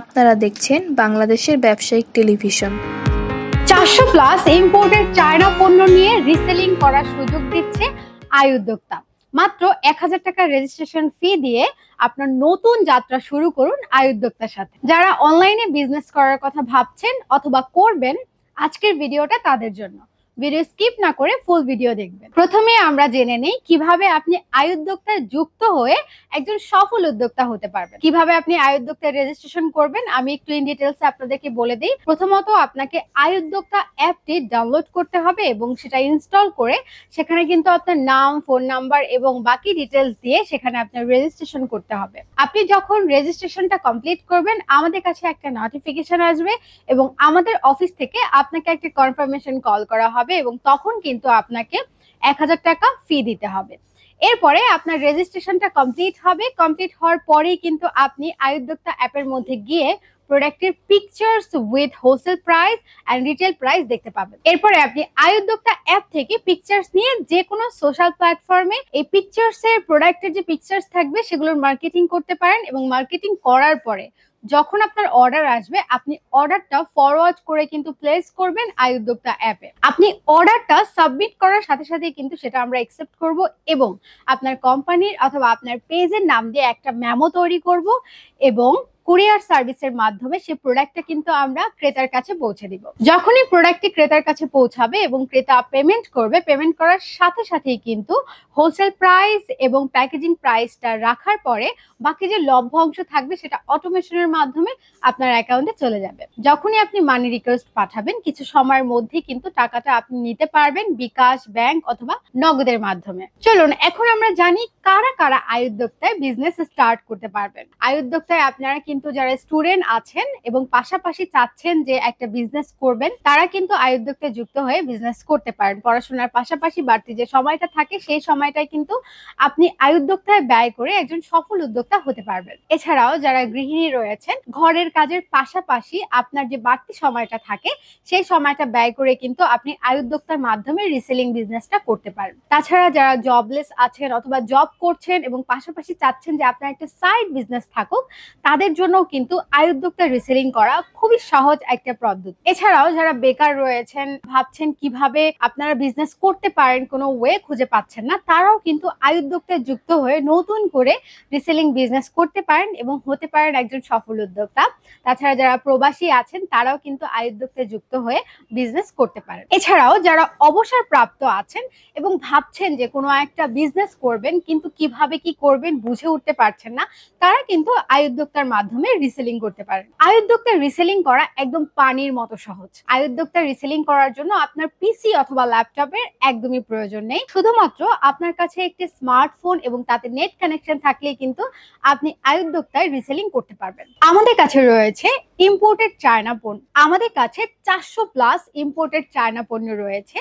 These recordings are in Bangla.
আপনারা দেখছেন বাংলাদেশের ব্যবসায়িক টেলিভিশন। চারশো প্লাস ইম্পোর্টেড চায়না পণ্য নিয়ে রিসেলিং করার সুযোগ দিচ্ছে আয় উদ্যোক্তা। মাত্র এক হাজার টাকার রেজিস্ট্রেশন ফি দিয়ে আপনার নতুন যাত্রা শুরু করুন আয় উদ্যোক্তার সাথে। যারা অনলাইনে বিজনেস করার কথা ভাবছেন অথবা করবেন, আজকের ভিডিওটা তাদের জন্য। ভিডিও স্কিপ না করে ফুল ভিডিও দেখবেন। প্রথমে আমরা জেনে নেই কীভাবে আপনি আয় উদ্যোক্তায় যুক্ত হয়ে একজন সফল উদ্যোক্তা হতে পারবেন। কীভাবে আপনি আয় উদ্যোক্তায় রেজিস্ট্রেশন করবেন, আমি একটু ইন ডিটেলস আপনাদেরকে বলে দিই। প্রথমত আপনাকে আয় উদ্যোক্তা অ্যাপটি ডাউনলোড করতে হবে এবং সেটা ইনস্টল করে সেখানে কিন্তু আপনার নাম ফোন নাম্বার এবং বাকি ডিটেলস দিয়ে সেখানে আপনার রেজিস্ট্রেশন করতে হবে। আপনি যখন রেজিস্ট্রেশনটা কমপ্লিট করবেন, আমাদের কাছে একটা নোটিফিকেশন আসবে এবং আমাদের অফিস থেকে আপনাকে একটা কনফার্মেশন কল করা হবে। এবং তখন কিন্তু আপনাকে এক হাজার টাকা ফি দিতে হবে। এরপরে আপনার রেজিস্ট্রেশনটা কমপ্লিট হবে। কমপ্লিট হওয়ার পরেই কিন্তু আপনি আয়ুদ্যোক্তা অ্যাপের মধ্যে গিয়ে প্রোডাক্টের pictures with wholesale price and retail price দেখতে পাবেন। এরপরে আপনি আয়ুদ্যোক্তা অ্যাপ থেকে পিকচার্স নিয়ে যে কোনো সোশ্যাল প্ল্যাটফর্মে এই পিকচার্স এর প্রোডাক্টের যে পিকচার্স থাকবে সেগুলোর মার্কেটিং করতে পারেন এবং মার্কেটিং করার পরে যখন আপনার অর্ডার আসবে, আপনি অর্ডারটা ফরওয়ার্ড করে কিন্তু প্লেস করবেন আয়ুদ্যোক্তা অ্যাপে আপনি অর্ডারটা সাবমিট করার সাথে সাথে কিন্তু সেটা আমরা অ্যাকসেপ্ট করব এবং আপনার কোম্পানির অথবা আপনার পেজের নাম দিয়ে একটা মেমো তৈরি করব এবং কুরিয়ার সার্ভিসের মাধ্যমে সেই প্রোডাক্টটা কিন্তু আমরা ক্রেতার কাছে পৌঁছে দিব। যখনই প্রোডাক্টটি ক্রেতার কাছে পৌঁছাবে এবং ক্রেতা পেমেন্ট করবে পেমেন্ট করার সাথে সাথেই কিন্তু হোলসেল প্রাইস এবং প্যাকেজিং প্রাইসটা রাখার পরে বাকি যে লভ্য অংশ থাকবে সেটা অটোমেশনের মাধ্যমে আপনার অ্যাকাউন্টে চলে যাবে। যখনই আপনি মানি রিকোয়েস্ট পাঠাবেন, কিছু সময়ের মধ্যে কিন্তু টাকাটা আপনি নিতে পারবেন বিকাশ ব্যাংক অথবা নগদের মাধ্যমে। চলুন, এখন আমরা জানি কারা কারা আয় উদ্যোক্তায় বিজনেস স্টার্ট করতে পারবেন। আয় উদ্যোক্তায় আপনারা কিন্তু যারা স্টুডেন্ট আছেন এবং পাশাপাশি চাচ্ছেন যে একটা বিজনেস করবেন, তারা কিন্তু আয় যুক্ত হয়ে বিজনেস করতে পারেন। পড়াশোনার পাশাপাশি বাড়তি যে সময়টা থাকে, সেই সময়টায় কিন্তু আপনি আয় ব্যয় করে একজন সফল উদ্যোক্তা হতে পারবেন। এছাড়াও যারা গৃহিণী রয়েছেন, ঘরের কাজের পাশাপাশি আপনার যে বাড়তি সময়টা থাকে, সেই সময়টা ব্যয় করে কিন্তু আপনি আয় উদ্যোক্তার মাধ্যমে রিসেলিং বিজনেসটা করতে পারেন। তাছাড়া যারা জবলেস আছেন অথবা জব করছেন এবং পাশাপাশি চাচ্ছেন যে আপনার একটা সাইড বিজনেস থাকুক, তাদের জন্য কিন্তু আয় উদ্যোক্তা রিসেলিং করা খুবই সহজ একটা পদ্ধতি। এছাড়াও যারা বেকার রয়েছেন, ভাবছেন কীভাবে আপনারা বিজনেস করতে পারেন, কোনো ওয়ে খুঁজে পাচ্ছেন না, তারাও কিন্তু আয় উদ্যোক্তায় যুক্ত হয়ে নতুন করে রিসেলিং বিজনেস করতে পারেন এবং হতে পারেন একজন সফল উদ্যোক্তা। তাছাড়া যারা প্রবাসী আছেন, তারাও কিন্তু আয় উদ্যোক্তায় যুক্ত হয়ে বিজনেস করতে পারেন। এছাড়াও যারা অবসর প্রাপ্ত আছেন এবং ভাবছেন যে কোনো একটা বিজনেস করবেন, কিন্তু কীভাবে কি করবেন বুঝে উঠতে পারছেন না, তারা কিন্তু আয় উদ্যোক্তার মাধ্যমে রিসেলিং করতে পারেন। আয় উদ্যোক্তার রিসেলিং করা একদম পানির মতো সহজ। আয় উদ্যোক্তার রিসেলিং করার জন্য আপনার পিসি অথবা ল্যাপটপের একদমই প্রয়োজন নেই। শুধুমাত্র আপনার কাছে একটি স্মার্টফোন এবং তাতে নেট কানেকশন থাকলেই কিন্তু আপনি আয় উদ্যোক্তায় রিসেলিং করতে পারবেন। আমাদের কাছে রয়েছে ইম্পোর্টেড চায়না পণ্য। আমাদের কাছে চারশো প্লাস ইম্পোর্টেড চায়না পণ্য রয়েছে।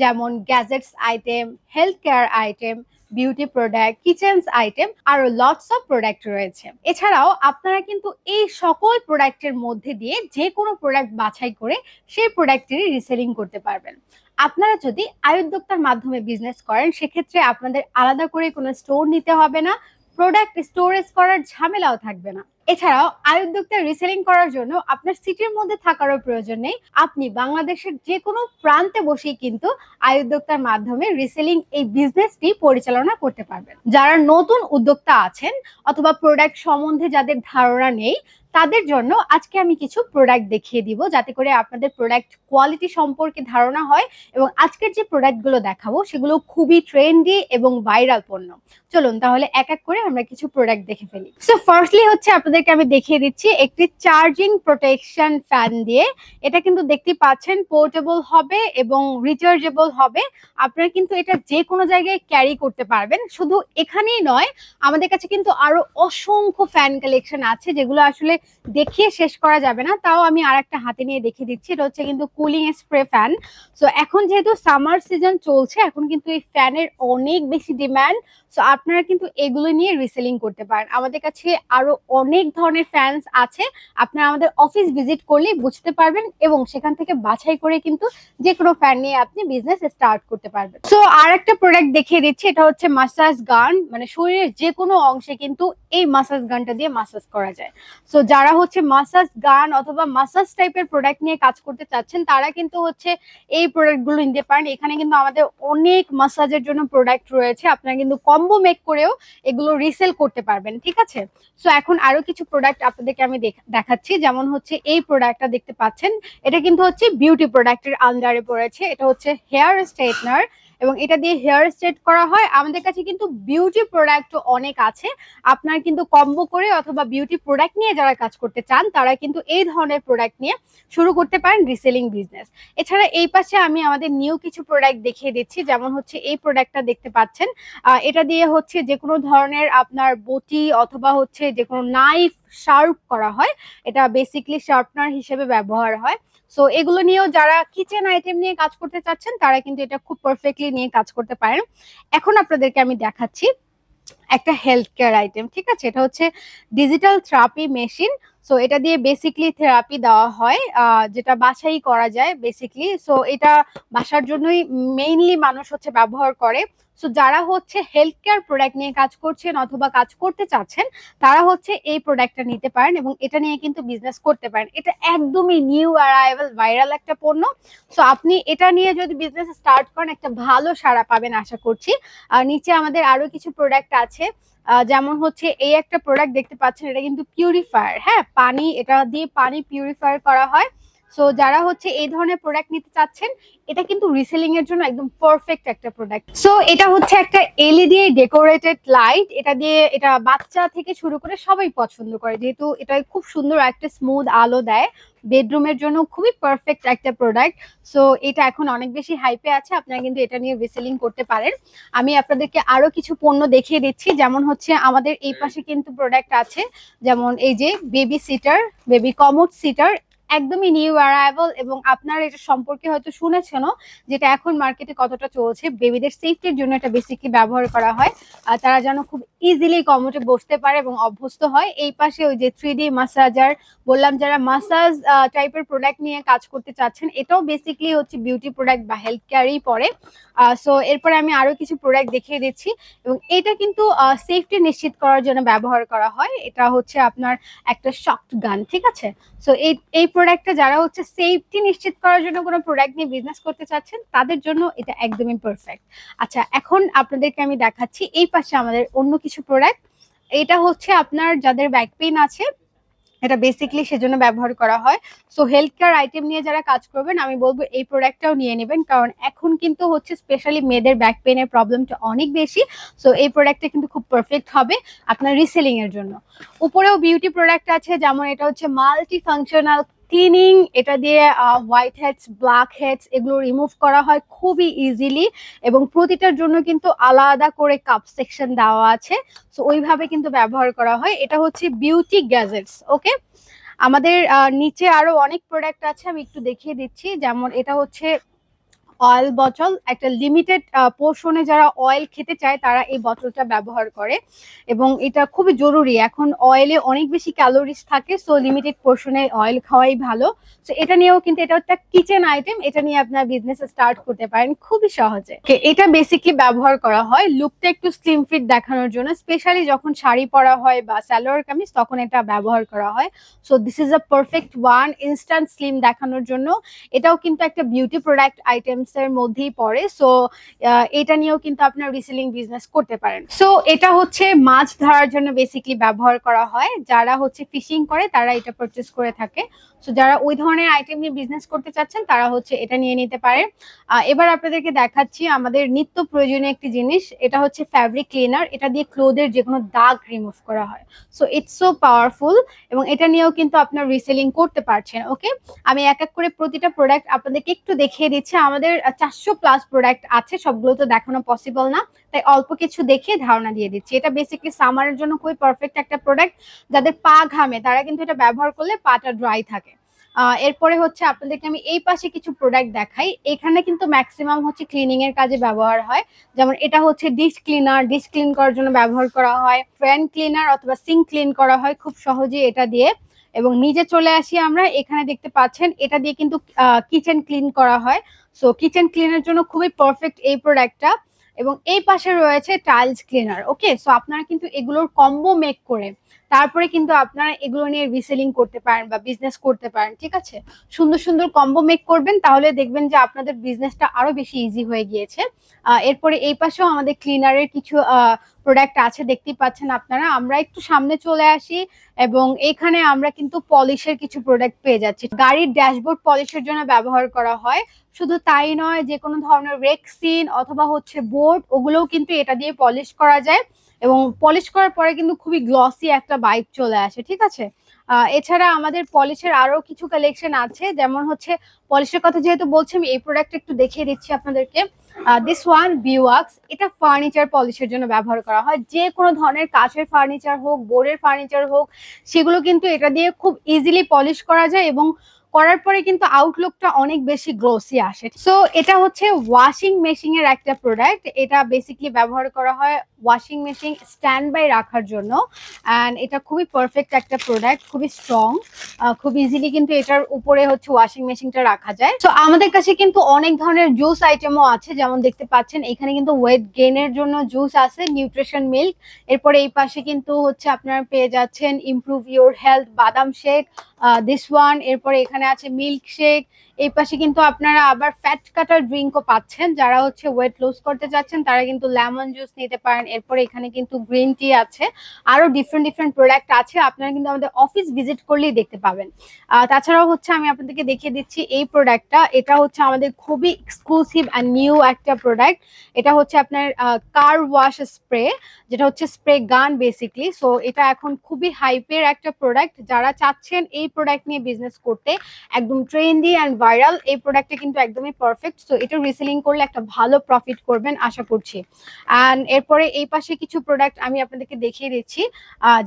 যেমন gadgets item health care item beauty product kitchens item আরও লটস অফ প্রোডাক্ট রয়েছে। এছাড়াও আপনারা কিন্তু এই সকল প্রোডাক্টের মধ্যে দিয়ে যে কোনো প্রোডাক্ট বাছাই করে সেই প্রোডাক্টেরই রিসেলিং করতে পারবেন। আপনারা যদি আয়োদ্যোক্তার মাধ্যমে বিজনেস করেন, সেক্ষেত্রে আপনাদের আলাদা করে কোনো স্টোর নিতে হবে না। প্রোডাক্ট স্টোরেজ করার ঝামেলাও থাকবে না। এছাড়াও আয়োদ্যোক্তা রিসেলিং করার জন্য আপনার সিটির মধ্যে থাকারও প্রয়োজন নেই। আপনি বাংলাদেশের যে কোনো প্রান্তে বসেই কিন্তু আয়োদ্যোক্তার মাধ্যমে রিসেলিং এই বিজনেসটি পরিচালনা করতে পারবেন। যারা নতুন উদ্যোক্তা আছেন অথবা প্রোডাক্ট সম্বন্ধে যাদের ধারণা নেই তাদের জন্য আজকে আমি কিছু প্রোডাক্ট দেখিয়ে দিব, যাতে করে আপনাদের প্রোডাক্ট কোয়ালিটি সম্পর্কে ধারণা হয় এবং আজকের যে প্রোডাক্টগুলো দেখাবো সেগুলো খুবই ট্রেন্ডি এবং ভাইরাল পণ্য। চলুন তাহলে এক এক করে আমরা কিছু প্রোডাক্ট দেখে ফেলি। সো ফার্স্টলি হচ্ছে আপনাদেরকে আমি দেখিয়ে দিচ্ছি একটি চার্জিং প্রোটেকশন ফ্যান দিয়ে। এটা কিন্তু দেখতে পাচ্ছেন পোর্টেবল হবে এবং রিচার্জেবল হবে। আপনারা কিন্তু এটা যে কোনো জায়গায় ক্যারি করতে পারবেন। শুধু এখানেই নয়, আমাদের কাছে কিন্তু আরও অসংখ্য ফ্যান কালেকশন আছে যেগুলো আসলে দেখিয়ে শেষ করা যাবে না, তাও আমি আর একটা হাতে নিয়ে দেখিয়ে দিচ্ছি, এটা হচ্ছে কিন্তু কুলিং স্প্রে ফ্যান সো এখন যেহেতু সামার সিজন চলছে, এখন কিন্তু এই ফ্যানের অনেক বেশি ডিমান্ড সো আপনারা কিন্তু এগুলো নিয়ে রিসেলিং করতে পারেন। আমাদের কাছে আরও অনেক ধরনের ফ্যান্স আছে। আপনারা আমাদের অফিস ভিজিট করলেই বুঝতে পারবেন এবং সেখান থেকে বাছাই করে কিন্তু যে কোনো ফ্যান নিয়ে আপনি বিজনেস স্টার্ট করতে পারবেন। সো আর একটা প্রোডাক্ট দেখিয়ে দিচ্ছি, এটা হচ্ছে মাসাজ গান মানে শরীরের যে কোনো অংশে কিন্তু এই মাসাজ গানটা দিয়ে মাসাজ করা যায়। সো যারা হচ্ছে মাসাজ গান অথবা মাসাজ টাইপের প্রোডাক্ট নিয়ে কাজ করতে চাচ্ছেন, তারা কিন্তু হচ্ছে এই প্রোডাক্টগুলো নিতে পারেন। এখানে কিন্তু আমাদের অনেক মাসাজের জন্য প্রোডাক্ট রয়েছে। আপনারা কিন্তু কম্বো মেক করেও এগুলো রিসেল করতে পারবেন, ঠিক আছে? সো এখন আরও কিছু প্রোডাক্ট আপনাদেরকে আমি দেখ- দেখাচ্ছি। যেমন হচ্ছে এই প্রোডাক্টটা দেখতে পাচ্ছেন, এটা কিন্তু হচ্ছে বিউটি প্রোডাক্টের আন্ডারে পড়েছে। এটা হচ্ছে হেয়ার স্ট্রেটনার এবং এটা দিয়ে হেয়ার স্ট্রেট করা হয়। আমাদের কাছে কিন্তু বিউটি প্রোডাক্ট অনেক আছে। আপনার কিন্তু কম্বো করে অথবা বিউটি প্রোডাক্ট নিয়ে যারা কাজ করতে চান, তারা কিন্তু এই ধরনের প্রোডাক্ট নিয়ে শুরু করতে পারেন রিসেলিং বিজনেস এছাড়া এই পাশে আমি আমাদের নিউ কিছু প্রোডাক্ট দেখিয়ে দিচ্ছি। যেমন হচ্ছে এই প্রোডাক্টটা দেখতে পাচ্ছেন। এটা দিয়ে হচ্ছে যে কোনো ধরনের আপনার বটি অথবা হচ্ছে যে কোনো নাইফ শার্প করা হয়। এটা বেসিকলি শার্পনার হিসেবে ব্যবহার হয়। সো এগুলো নিয়েও যারা কিচেন আইটেম নিয়ে কাজ করতে চাচ্ছেন, তারা কিন্তু এটা খুব পারফেক্টলি নিয়ে কাজ করতে পারেন। এখন আপনাদেরকে আমি দেখাচ্ছি একটা হেলথ কেয়ার আইটেম ঠিক আছে? এটা হচ্ছে ডিজিটাল থেরাপি মেশিন সো এটা দিয়ে বেসিকলি থেরাপি দেওয়া হয় যেটা বাসাই করা যায় বেসিকলি সো এটা বাসার জন্যই মেইনলি মানুষ হচ্ছে ব্যবহার করে। সো যারা হচ্ছে হেলথ কেয়ার প্রোডাক্ট নিয়ে কাজ করছেন অথবা কাজ করতে চাচ্ছেন, তারা হচ্ছে এই প্রোডাক্টটা নিতে পারেন এবং এটা নিয়ে কিন্তু বিজনেস করতে পারেন। এটা একদমই নিউ অ্যারাইভাল ভাইরাল একটা পণ্য। সো আপনি এটা নিয়ে যদি বিজনেস স্টার্ট করেন, একটা ভালো সাড়া পাবেন আশা করছি। আর নিচে আমাদের আরও কিছু প্রোডাক্ট আছে। যেমন হচ্ছে এই একটা প্রোডাক্ট দেখতে পাচ্ছেন, এটা কিন্তু পিউরিফায়ার হ্যাঁ? পানি, এটা দিয়ে পানি পিউরিফায়ার করা হয়। সো যারা হচ্ছে এই ধরনের প্রোডাক্ট নিতে চাচ্ছেন এটা কিন্তু রিসেলিং এর জন্য একদম পারফেক্ট একটা প্রোডাক্ট সো এটা হচ্ছে একটা এলইডি ডেকোরেটেড লাইট এটা দিয়ে এটা বাচ্চা থেকে শুরু করে সবাই পছন্দ করে। যেহেতু এটা খুব সুন্দর একটা স্মুথ আলো দেয় বেডরুমের জন্য খুবই পারফেক্ট একটা প্রোডাক্ট সো এটা এখন অনেক বেশি হাইপে আছে আপনারা কিন্তু এটা নিয়ে রিসেলিং করতে পারেন। আমি আপনাদেরকে আরও কিছু পণ্য দেখিয়ে দিচ্ছি। যেমন হচ্ছে আমাদের এই পাশে কিন্তু প্রোডাক্ট আছে যেমন এই যে baby sitter baby commode sitter একদমই নিউ অ্যারাইভাল এবং আপনার এটা সম্পর্কে হয়তো শুনেছেনও যেটা এখন মার্কেটে কতটা চলছে। বেবিদের সেফটির জন্য এটা বেসিকলি ব্যবহার করা হয়। আর তারা যেন খুব ইজিলি কমোটে বসতে পারে এবং অভ্যস্ত হয়। এই পাশে ওই যে থ্রি ডি মাসাজার বললাম যারা মাসাজ টাইপের প্রোডাক্ট নিয়ে কাজ করতে চাচ্ছেন, এটাও বেসিকলি হচ্ছে বিউটি প্রোডাক্ট বা হেলথ কেয়ারই পড়ে সো এরপরে আমি আরও কিছু প্রোডাক্ট দেখিয়ে দিচ্ছি এবং এটা কিন্তু সেফটি নিশ্চিত করার জন্য ব্যবহার করা হয়। এটা হচ্ছে আপনার একটা শক্ট গান ঠিক আছে? সো এই এই প্রোডাক্টটা যারা হচ্ছে সেফটি নিশ্চিত করার জন্য কোনো প্রোডাক্ট নিয়ে বিজনেস করতে চাচ্ছেন, তাদের জন্য এটা একদমই পারফেক্ট আচ্ছা এখন আপনাদেরকে আমি দেখাচ্ছি এই পাশে আমাদের অন্য কিছু প্রোডাক্ট এটা হচ্ছে আপনার যাদের ব্যাক পেইন আছে, এটা বেসিকলি সেজন্য ব্যবহার করা হয়। সো হেলথ কেয়ার আইটেম নিয়ে যারা কাজ করবেন, আমি বলব এই প্রোডাক্টটাও নিয়ে নেবেন, কারণ এখন কিন্তু হচ্ছে স্পেশালি মেয়েদের ব্যাক পেনের প্রবলেমটা অনেক বেশি। সো এই প্রোডাক্টটা কিন্তু খুব পারফেক্ট হবে আপনার রিসেলিং এর জন্য। উপরেও বিউটি প্রোডাক্ট আছে, যেমন এটা হচ্ছে মাল্টি ফাংশনাল ক্লিনিং, এটা দিয়ে হোয়াইট হেডস ব্ল্যাক হেডস এগুলো রিমুভ করা হয় খুবই ইজিলি এবং প্রতিটার জন্য কিন্তু আলাদা করে কাপ সেকশন দেওয়া আছে। সো ওইভাবে কিন্তু ব্যবহার করা হয়। এটা হচ্ছে বিউটি গ্যাজেটস ওকে আমাদের নিচে আরও অনেক প্রোডাক্ট আছে, আমি একটু দেখিয়ে দিচ্ছি। যেমন এটা হচ্ছে অয়েল বটল একটা লিমিটেড পোর্শনে যারা অয়েল খেতে চায়, তারা এই বোতলটা ব্যবহার করে। এবং এটা খুবই জরুরি। এখন অয়েলে অনেক বেশি ক্যালোরিজ থাকে সো লিমিটেড পোর্শনে অয়েল খাওয়াই ভালো। সো এটা নিয়েও কিন্তু এটা একটা কিচেন আইটেম এটা নিয়ে আপনার বিজনেস স্টার্ট করতে পারেন খুবই সহজে। এটা বেসিকলি ব্যবহার করা হয়। লুকটা একটু স্লিম ফিট দেখানোর জন্য স্পেশালি যখন শাড়ি পরা হয় বা স্যালোয়ার কামিজ, তখন এটা ব্যবহার করা হয়। So this is a perfect one instant slim দেখানোর জন্য। এটাও কিন্তু একটা বিউটি প্রোডাক্ট আইটেমস এর মধ্যেই পড়ে সো এটা নিয়েও কিন্তু আপনার রিসেলিং বিজনেস করতে পারেন। সো এটা হচ্ছে মাছ ধরার জন্য বেসিকলি ব্যবহার করা হয়। যারা হচ্ছে ফিশিং করে, তারা এটা পারচেস করে থাকে। সো যারা ওই ধরনের আইটেম নিয়ে বিজনেস করতে চাচ্ছেন, তারা হচ্ছে এটা নিয়ে নিতে পারে। এবার আপনাদেরকে দেখাচ্ছি আমাদের নিত্য প্রয়োজনীয় একটি জিনিস, এটা হচ্ছে ফ্যাব্রিক ক্লিনার এটা দিয়ে ক্লোদের যে কোনো দাগ রিমুভ করা হয়। সো ইটস সো পাওয়ারফুল এবং এটা নিয়েও কিন্তু আপনার রিসেলিং করতে পারছেন ওকে আমি এক এক করে প্রতিটা প্রোডাক্ট আপনাদেরকে একটু দেখিয়ে দিচ্ছি। আমাদের চারশো প্লাস প্রোডাক্ট আছে, সবগুলো তো দেখানো পসিবল না। তাই অল্প কিছু দেখে ধারণা দিয়ে দিচ্ছি। এটা বেসিকলি সামারের জন্য খুবই পারফেক্ট একটা প্রোডাক্ট যাদের পা ঘামে, তারা কিন্তু এটা ব্যবহার করলে পাটা ড্রাই থাকে। এরপরে হচ্ছে আপনাদেরকে আমি এই পাশে কিছু প্রোডাক্ট দেখাই। এখানে কিন্তু ম্যাক্সিমাম হচ্ছে ক্লিনিং এর কাজে ব্যবহার হয়। যেমন এটা হচ্ছে ডিশ ক্লিনার ডিশ ক্লিন করার জন্য ব্যবহার করা হয়। ফ্যান ক্লিনার অথবা সিঙ্ক ক্লিন করা হয় খুব সহজে এটা দিয়ে। এবং নিজে চলে আসি আমরা, এখানে দেখতে পাচ্ছেন, এটা দিয়ে কিন্তু কিচেন ক্লিন করা হয়। সো কিচেন ক্লিনের জন্য খুবই পারফেক্ট এই প্রোডাক্টটা এবং এই পাশে রয়েছে টাইলস ক্লিনার ওকে সো আপনারা কিন্তু এগুলোর কম্বো মেক করে তারপরে কিন্তু আপনারা এগুলো নিয়ে রিসেলিং করতে পারেন বা বিজনেস করতে পারেন, ঠিক আছে? সুন্দর সুন্দর কম্বো মেক করবেন, তাহলে দেখবেন যে আপনাদের বিজনেসটা আরও বেশি ইজি হয়ে গিয়েছে। এরপরে এই পাশেও আমাদের ক্লিনারের কিছু প্রোডাক্ট আছে, দেখতেই পাচ্ছেন আপনারা। আমরা একটু সামনে চলে আসি এবং এখানে আমরা কিন্তু পলিশের কিছু প্রোডাক্ট পেয়ে যাচ্ছি। গাড়ির ড্যাশবোর্ড পলিশের জন্য ব্যবহার করা হয়। শুধু তাই নয়, যে কোনো ধরনের রেক্সিন অথবা হচ্ছে বোর্ড ওগুলোও কিন্তু এটা দিয়ে পলিশ করা যায়। এবং পলিশ করার পরে কিন্তু খুবই গ্লসি একটা বাইক চলে আসে, ঠিক আছে? এছাড়া আমাদের পলিশের আরও কিছু কালেকশন আছে। যেমন হচ্ছে পলিশের কথা যেহেতু বলছি, আমি এই প্রোডাক্ট একটু দেখিয়ে দিচ্ছি আপনাদেরকে। দিস ওয়ান বিওয়াক্স এটা ফার্নিচার পলিশের জন্য ব্যবহার করা হয়। যে কোনো ধরনের কাঠের ফার্নিচার হোক বোর্ডের ফার্নিচার হোক, সেগুলো কিন্তু এটা দিয়ে খুব ইজিলি পলিশ করা যায় এবং করার পরে কিন্তু আউটলুকটা অনেক বেশি গ্লোসি আসে। সো এটা হচ্ছে ওয়াশিং মেশিন এর একটা প্রোডাক্ট এটা বেসিকলি ব্যবহার করা হয় ওয়াশিং মেশিন স্ট্যান্ড বাই রাখার জন্য। অ্যান্ড এটা খুবই পারফেক্ট একটা প্রোডাক্ট খুবই স্ট্রং খুব ইজিলি কিন্তু এটার উপরে হচ্ছে ওয়াশিং মেশিনটা রাখা যায়। তো আমাদের কাছে কিন্তু অনেক ধরনের জুস আইটেমও আছে। যেমন দেখতে পাচ্ছেন, এখানে কিন্তু ওয়েট গেইনের জন্য জুস আছে নিউট্রিশন মিল্ক এরপরে এই পাশে কিন্তু হচ্ছে আপনারা পেয়ে যাচ্ছেন improve your health badam shake this one এরপরে এখানে আছে মিল্ক শেক এই পাশে কিন্তু আপনারা আবার ফ্যাট কাটার ড্রিঙ্কও পাচ্ছেন। যারা হচ্ছে ওয়েট লুজ করতে চাচ্ছেন তারা কিন্তু লেমন জুস নিতে পারেন। এরপরে এখানে কিন্তু গ্রিন টি আছে। আরও ডিফারেন্ট ডিফারেন্ট প্রোডাক্ট আছে। আপনারা কিন্তু আমাদের অফিস ভিজিট করলেই দেখতে পাবেন। তাছাড়াও হচ্ছে আমি আপনাদেরকে দেখিয়ে দিচ্ছি এই প্রোডাক্টটা এটা হচ্ছে আমাদের খুবই এক্সক্লুসিভ অ্যান্ড নিউ একটা প্রোডাক্ট এটা হচ্ছে আপনার কার ওয়াশ স্প্রে যেটা হচ্ছে স্প্রে গান বেসিকলি সো এটা এখন খুবই হাইপের একটা প্রোডাক্ট যারা চাচ্ছেন এই প্রোডাক্ট নিয়ে বিজনেস করতে একদম ট্রেন্ডি অ্যান্ড ভাইরাল এই প্রোডাক্টটা কিন্তু একদমই পারফেক্ট সো এটা রিসেলিং করলে একটা ভালো প্রফিট করবেন, আশা করছি। অ্যান্ড এরপরে এই পাশে কিছু প্রোডাক্ট আমি আপনাদেরকে দেখিয়ে দিচ্ছি।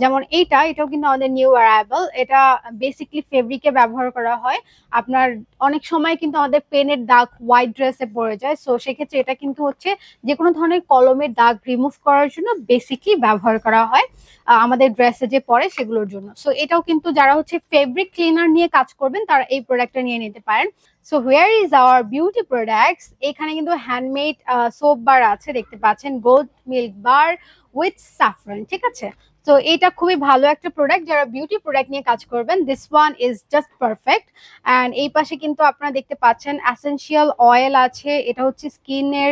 যেমন এইটা, এটাও কিন্তু আমাদের নিউ অ্যারাইভাল এটা বেসিকলি ফেব্রিকে ব্যবহার করা হয়। আপনার অনেক সময় কিন্তু আমাদের পেনের দাগ হোয়াইট ড্রেসে পড়ে যায় সো সেক্ষেত্রে এটা কিন্তু হচ্ছে যে কোনো ধরনের কলমের দাগ রিমুভ করার জন্য বেসিকলি ব্যবহার করা হয় আমাদের ড্রেসে যে পরে সেগুলোর জন্য। সো এটাও কিন্তু যারা হচ্ছে ফেব্রিক ক্লিনার নিয়ে কাজ করবেন, তারা এই প্রোডাক্টটা নিয়ে নিতে পারেন। So where is our beauty products এখানে কিন্তু হ্যান্ডমেড সোপ বার আছে, দেখতে পাচ্ছেন gold milk bar with saffron ঠিক আছে? তো এটা খুবই ভালো একটা প্রোডাক্ট যারা বিউটি প্রোডাক্ট নিয়ে কাজ করবেন this one is just perfect and এই পাশে কিন্তু আপনারা দেখতে পাচ্ছেন অ্যাসেন্সিয়াল অয়েল আছে, এটা হচ্ছে স্কিনের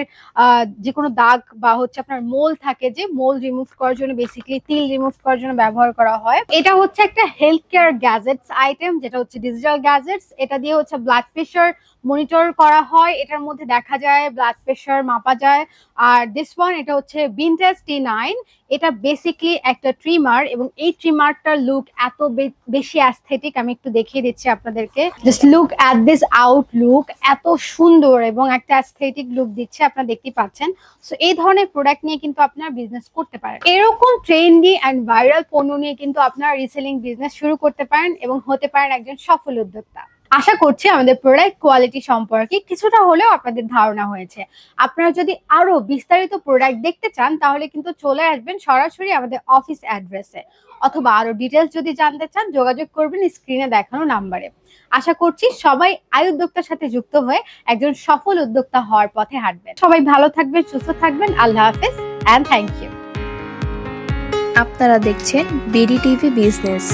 যে কোনো দাগ বা হচ্ছে আপনার মোল থাকে যে মোল রিমুভ করার জন্য বেসিক্যালি তিল রিমুভ করার জন্য ব্যবহার করা হয়। এটা হচ্ছে একটা হেলথ কেয়ার গ্যাজেটস আইটেম যেটা হচ্ছে ডিজিটাল গ্যাজেটস এটা দিয়ে হচ্ছে ব্লাড প্রেশার মনিটর করা হয়, এটার মধ্যে দেখা যায় ব্লাড প্রেশার মাপা যায়। আর দিস ওয়ান এটা হচ্ছে বিনটেস টি নাইন এটা বেসিকলি একটা ট্রিমার এবং এই ট্রিমারটার লুক এত বেশি অ্যাস্থেটিক আমি একটু দেখিয়ে দিচ্ছি আপনাদেরকে। Just look at this out look এত সুন্দর এবং একটা অ্যাস্থেটিক লুক দিচ্ছে আপনারা দেখতে পাচ্ছেন। সো এই ধরনের প্রোডাক্ট নিয়ে কিন্তু আপনারা বিজনেস করতে পারেন। এরকম ট্রেন্ডি অ্যান্ড ভাইরাল পণ্য নিয়ে কিন্তু আপনারা রিসেলিং বিজনেস শুরু করতে পারেন এবং হতে পারেন একজন সফল উদ্যোক্তা। আশা করছি আমাদের প্রোডাক্ট কোয়ালিটি সম্পর্কে কিছুটা হলেও আপনাদের ধারণা হয়েছে। আপনারা যদি আরও বিস্তারিত প্রোডাক্ট দেখতে চান, তাহলে কিন্তু চলে আসবেন সরাসরি আমাদের অফিস অ্যাড্রেসে অথবা আরও ডিটেলস যদি জানতে চান, যোগাযোগ করবেন স্ক্রিনে দেখানো নাম্বারে আশা করছি সবাই আয় উদ্যোক্তার সাথে যুক্ত হয়ে একজন সফল উদ্যোক্তা হওয়ার পথে হাঁটবেন। সবাই ভালো থাকবেন, সুস্থ থাকবেন, আল্লাহ হাফেজ অ্যান্ড থ্যাংক ইউ আপনারা দেখছেন বিডি টিভি বিজনেস